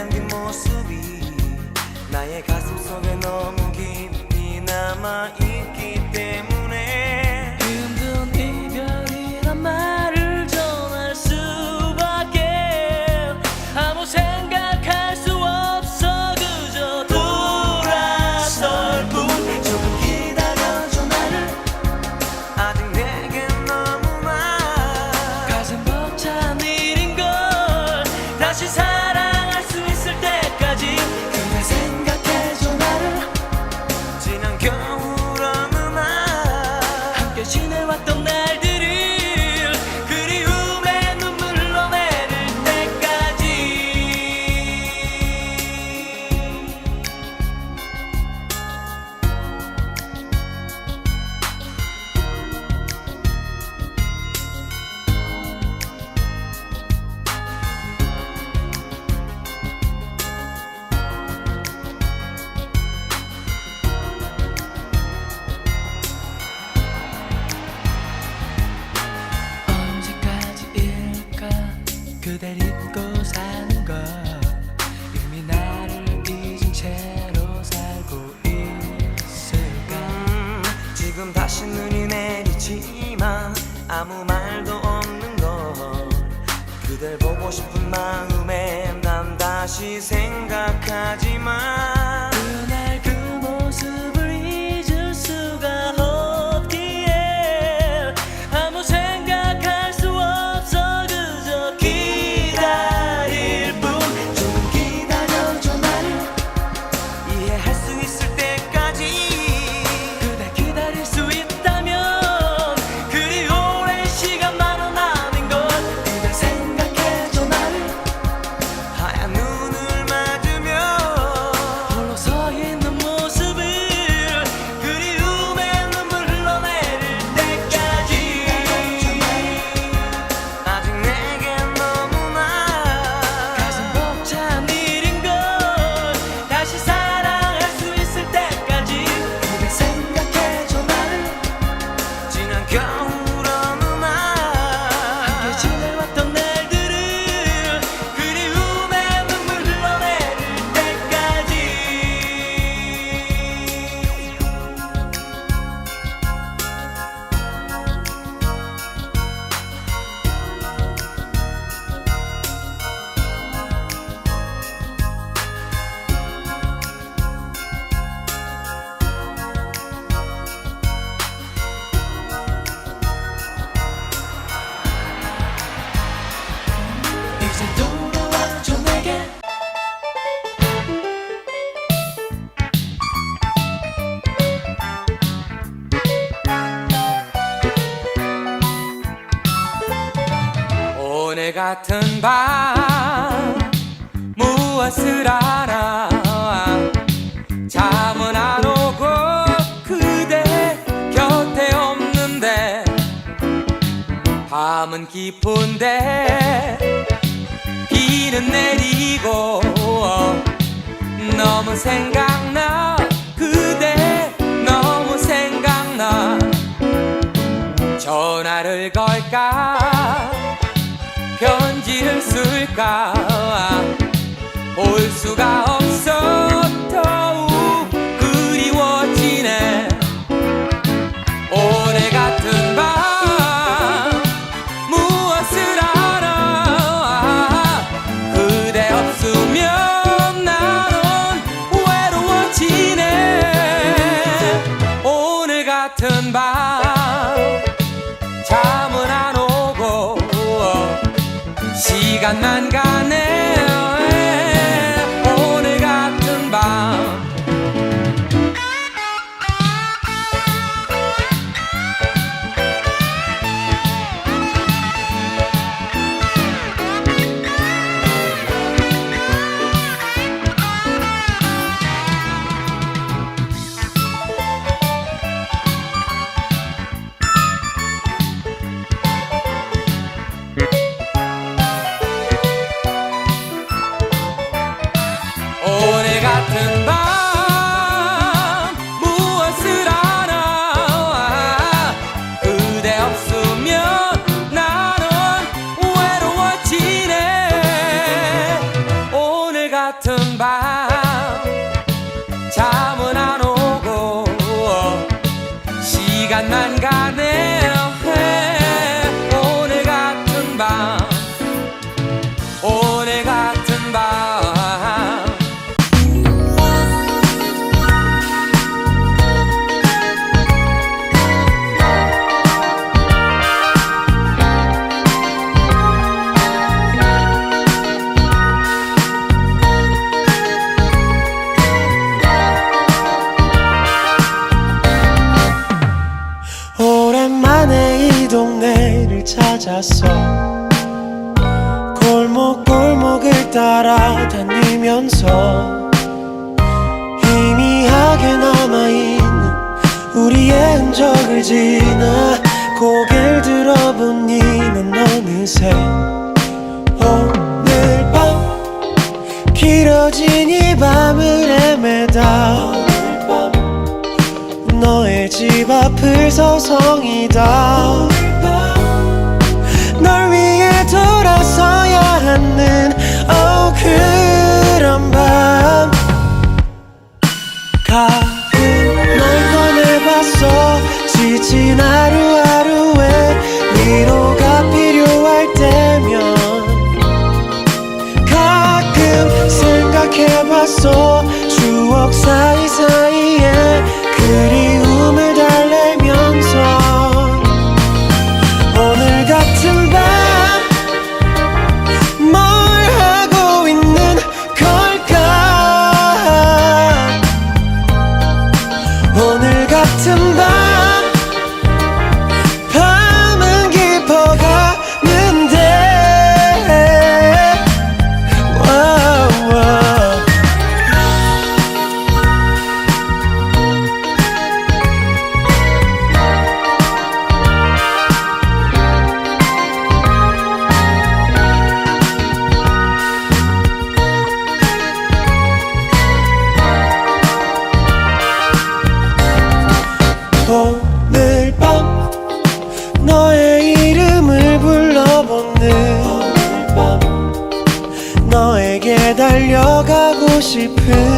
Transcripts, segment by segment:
향긴 그 모습이 나의 가슴 속에 너무 깊이 남아있기 때문에 그댈 잊고 사는 거 이미 나를 잊은 채로 살고 있을까? 지금 다시 눈이 내리지만 아무 말도 없는 걸 그댈 보고 싶은 마음에 난 다시 생각하지만 밤은 깊은데 비는 내리고 너무 생각나 그대 너무 생각나. 전화를 걸까? 편지를 쓸까? 볼 수가 없어. กันมันกัน 왔어 골목골목을 따라다니면서 희미하게 남아있는 우리의 흔적을 지나 고개를 들어보니 난 어느새 오늘 밤 길어진 이 밤을 헤매다 너의 집 앞을 서성이다 오 she pray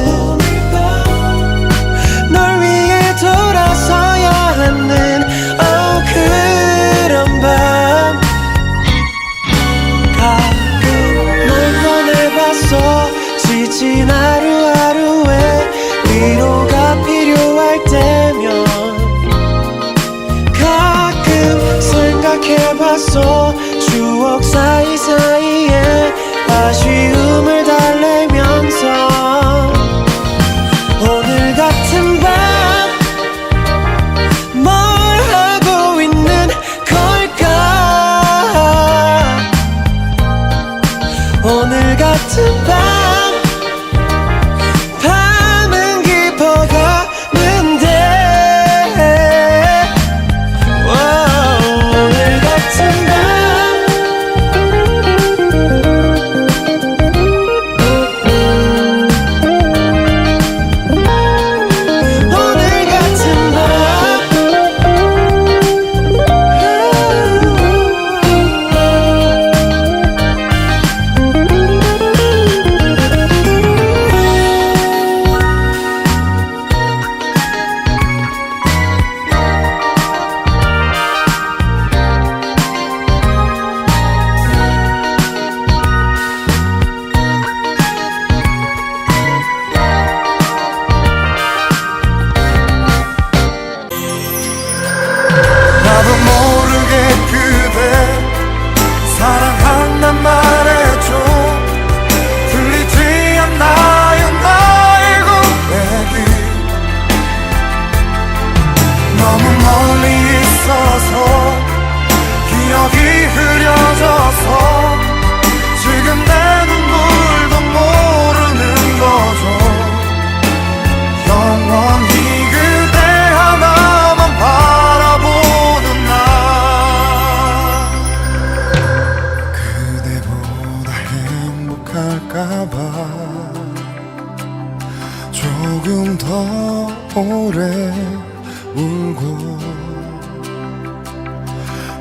울고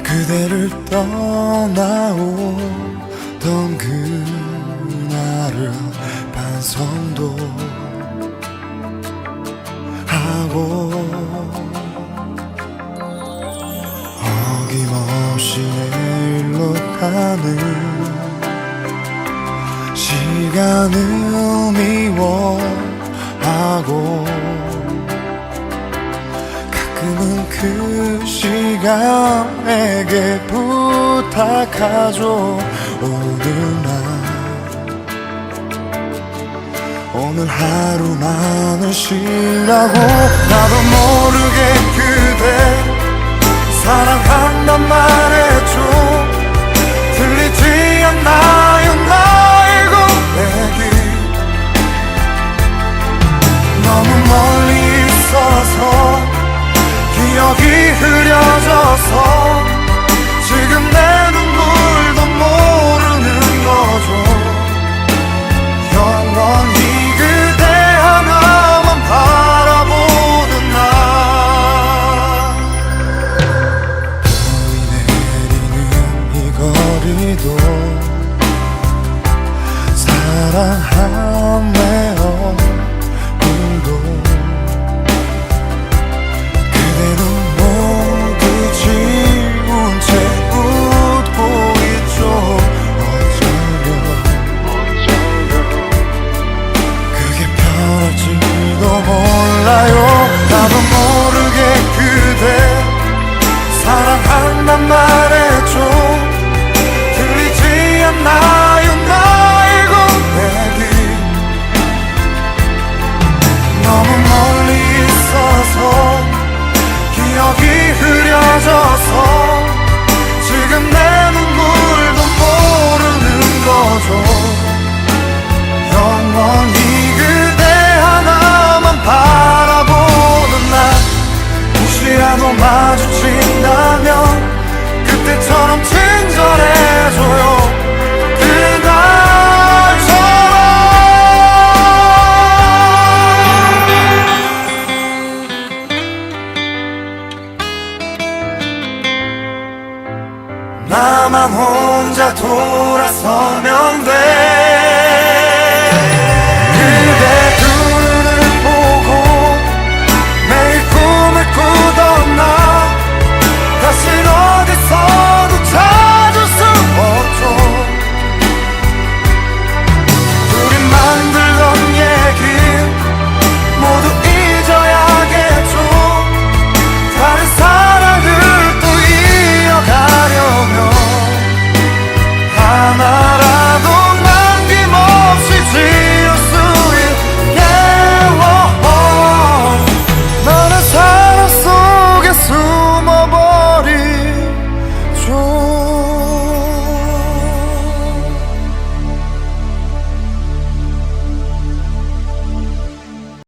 그대를 떠나오던 그날을 반성도 하고 어김없이 내일로 가는 시간을 미워하고 그 시간 에게 부탁하죠. 오늘 날 오늘 하루만을 쉬라고 나도 모르게 그대 사랑한단 말해줘 사랑하네요 돌아서면